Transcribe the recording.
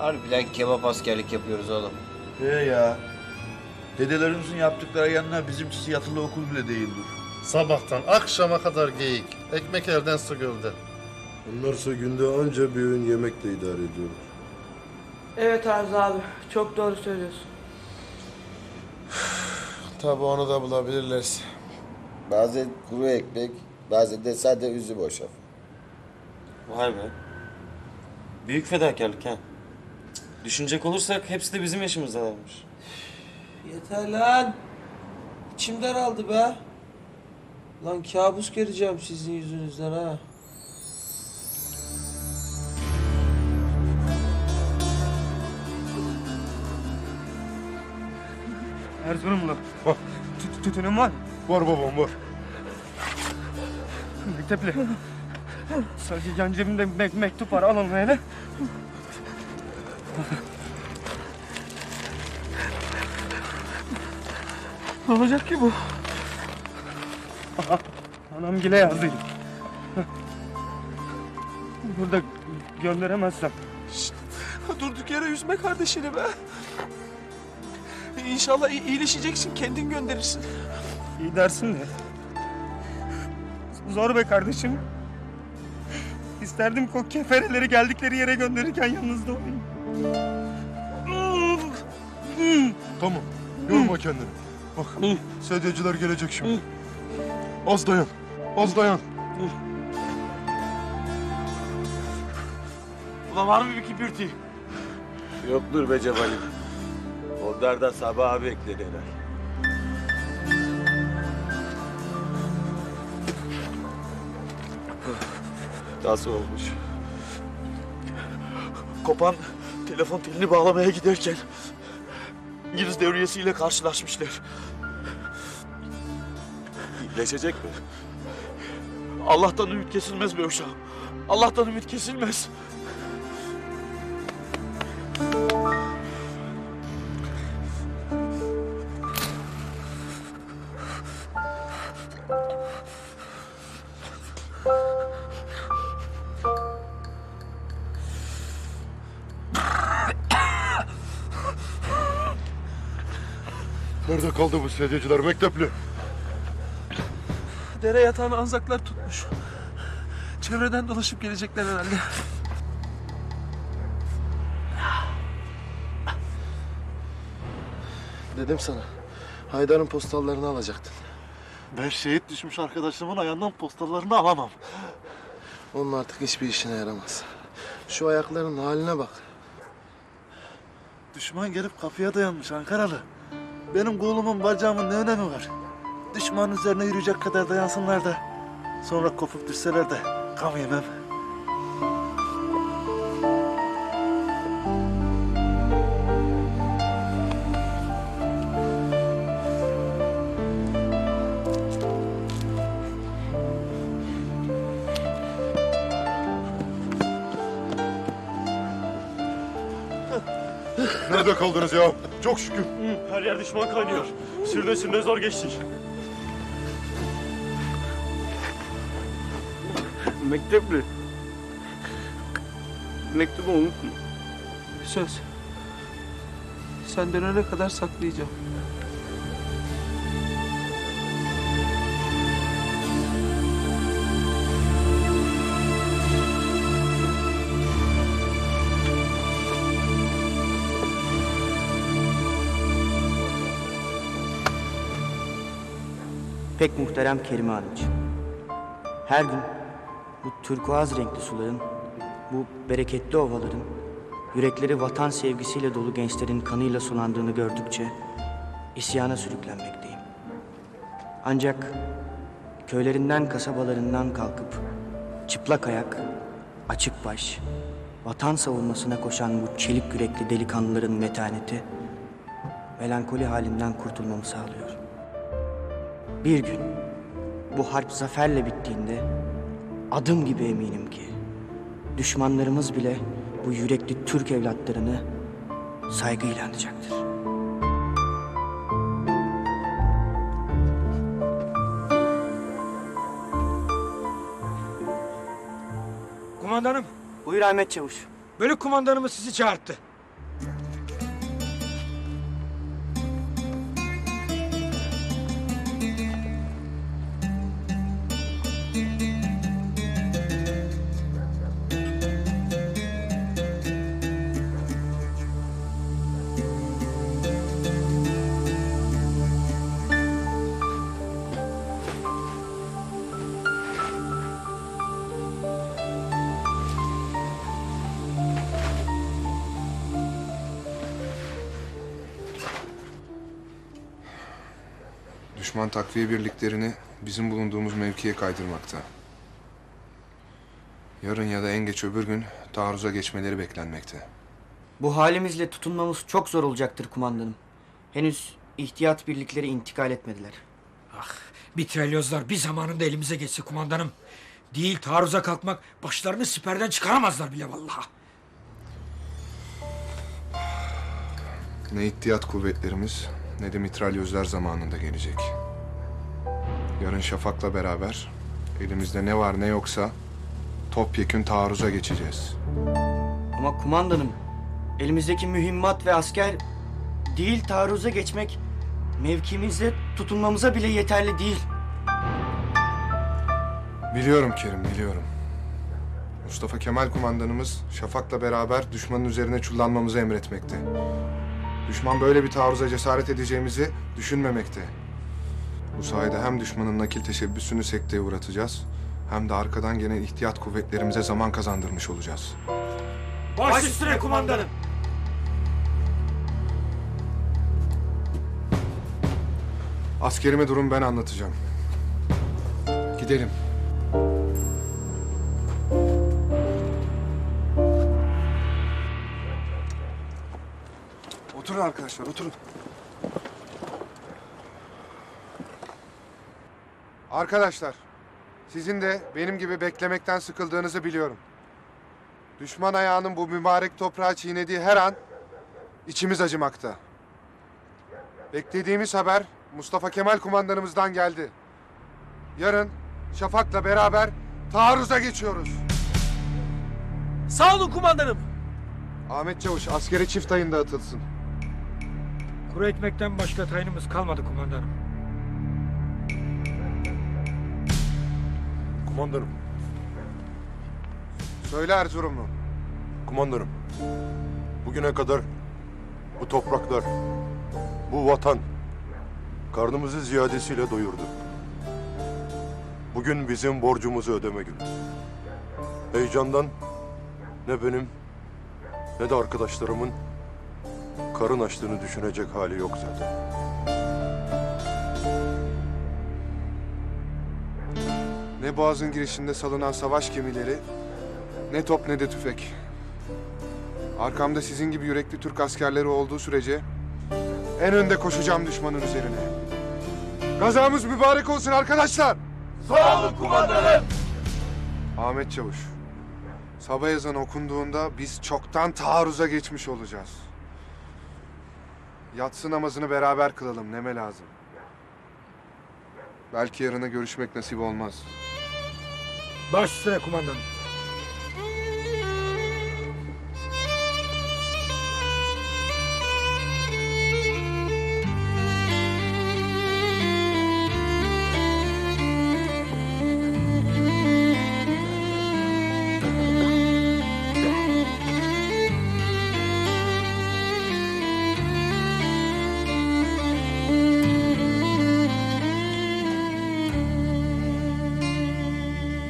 Harbiden kebap askerlik yapıyoruz oğlum. He ya. Dedelerimizin yaptıkları yanına bizimkisi yatılı okul bile değildir. Sabahtan akşama kadar geyik. Ekmek elden su gölden. Onlarsa günde anca bir öğün yemekle idare ediyorlar. Evet Arzu abi. Çok doğru söylüyorsun. Tabii onu da bulabilirlerse. Bazen kuru ekmek, bazen de sade üzüm hoşaf. Vay be. Büyük fedakarlık ha. Düşünecek olursak hepsi de bizim yaşımızdalarmış. Yeter lan. İçim daraldı be. Lan kabus göreceğim sizin yüzünüzden ha. Erzurumlu. Bak. Tüt tütünün var mı? Var babam var. Mektepli. Sadece yan cebimde me- mektup var. Al onu hele. Ne olacak ki bu? Aha, Anam gile yazdıydı. Burada gönderemezsem. Durduk yere üzme kardeşini be. İnşallah iyi- iyileşeceksin, kendin gönderirsin. İyi dersin de. Zor be kardeşim. İsterdim ki o kefereleri geldikleri yere gönderirken yanınızda olayım. Tamam. Yorma kendini. Bak sedyeciler gelecek şimdi. Az dayan. Az dayan. Ulan var mı bir kibirti? Yoktur be Cemal'im. Onlar da sabaha beklenirler. Nasıl olmuş? Kopan telefon telini bağlamaya giderken İngiliz devriyesiyle karşılaşmışlar. İyileşecek mi? Allah'tan ümit kesilmez be uşağım. Allah'tan ümit kesilmez. Nerede kaldı bu sedyeciler mektepli? Dere yatağını anzaklar tutmuş. Çevreden dolaşıp gelecekler herhalde. Dedim sana. Haydar'ın postallarını alacaktın. Ben şehit düşmüş arkadaşımın ayağından postallarını alamam. Onun artık hiçbir işine yaramaz. Şu ayakların haline bak. Düşman gelip kapıya dayanmış Ankaralı. Benim kolumun bacağımın ne önemi var? Düşmanın üzerine yürüyecek kadar dayansınlar da. Sonra kopup düşseler de yemem. Nerede kaldınız ya? Çok şükür. Her yer düşman kaynıyor. Sürüne sürüne zor geçtik. Mektepli. Mektubu unutma. Söz. Sen dönene kadar saklayacağım. Pek muhterem Kerime Hanımcığım. Her gün bu turkuaz renkli suların, bu bereketli ovaların, yürekleri vatan sevgisiyle dolu gençlerin kanıyla sulandığını gördükçe isyana sürüklenmekteyim. Ancak köylerinden, kasabalarından kalkıp çıplak ayak, açık baş, vatan savunmasına koşan bu çelik yürekli delikanlıların metaneti, melankoli halinden kurtulmamı sağlıyor. Bir gün bu harp zaferle bittiğinde adım gibi eminim ki düşmanlarımız bile bu yürekli Türk evlatlarını saygıyla anacaktır. Kumandanım, Buyur Ahmet Çavuş. bölük kumandanımız sizi çağırdı. Düşman takviye birliklerini bizim bulunduğumuz mevkiye kaydırmakta. Yarın ya da en geç öbür gün taarruza geçmeleri beklenmekte. Bu halimizle tutunmamız çok zor olacaktır kumandanım. Henüz ihtiyat birlikleri intikal etmediler. Mitralyozlar bir zamanında elimize geçse kumandanım. Değil taarruza kalkmak başlarını siperden çıkaramazlar bile vallahi. Ne ihtiyat kuvvetlerimiz ne de mitralyözler zamanında gelecek. Yarın Şafak'la beraber elimizde ne var ne yoksa topyekün taarruza geçeceğiz. Ama kumandanım, elimizdeki mühimmat ve asker değil taarruza geçmek mevkimizde tutunmamıza bile yeterli değil. Biliyorum Kerim, biliyorum. Mustafa Kemal kumandanımız Şafak'la beraber düşmanın üzerine çullanmamızı emretmekte. Düşman böyle bir taarruza cesaret edeceğimizi düşünmemekte. Bu sayede hem düşmanın nakil teşebbüsünü sekteye uğratacağız... ...hem de arkadan gelen ihtiyat kuvvetlerimize zaman kazandırmış olacağız. Baş üstüne kumandanım. Askerime durum ben anlatacağım. Gidelim. Oturun arkadaşlar, oturun. Arkadaşlar, sizin de benim gibi beklemekten sıkıldığınızı biliyorum. Düşman ayağının bu mübarek toprağı çiğnediği her an içimiz acımakta. Beklediğimiz haber Mustafa Kemal kumandanımızdan geldi. Yarın Şafak'la beraber taarruza geçiyoruz. Sağ olun kumandanım. Ahmet Çavuş askeri çift ayında atılsın. Kuru ekmekten başka tayinimiz kalmadı kumandanım. Kumandanım, Söyle Erzurumlu. kumandanım. Bugüne kadar bu topraklar, bu vatan karnımızı ziyadesiyle doyurdu. Bugün bizim borcumuzu ödeme günü. Heyecandan ne benim ne de arkadaşlarımın karın açtığını düşünecek hali yok zaten. Ne boğazın girişinde salınan savaş gemileri, ne top ne de tüfek. Arkamda sizin gibi yürekli Türk askerleri olduğu sürece en önde koşacağım düşmanın üzerine. Gazamız mübarek olsun arkadaşlar. Sağ olun kumandanım. Ahmet Çavuş, sabah ezanı okunduğunda biz çoktan taarruza geçmiş olacağız. Yatsı namazını beraber kılalım, neme lazım. Belki yarına görüşmek nasip olmaz. Baş üstüne kumandanım.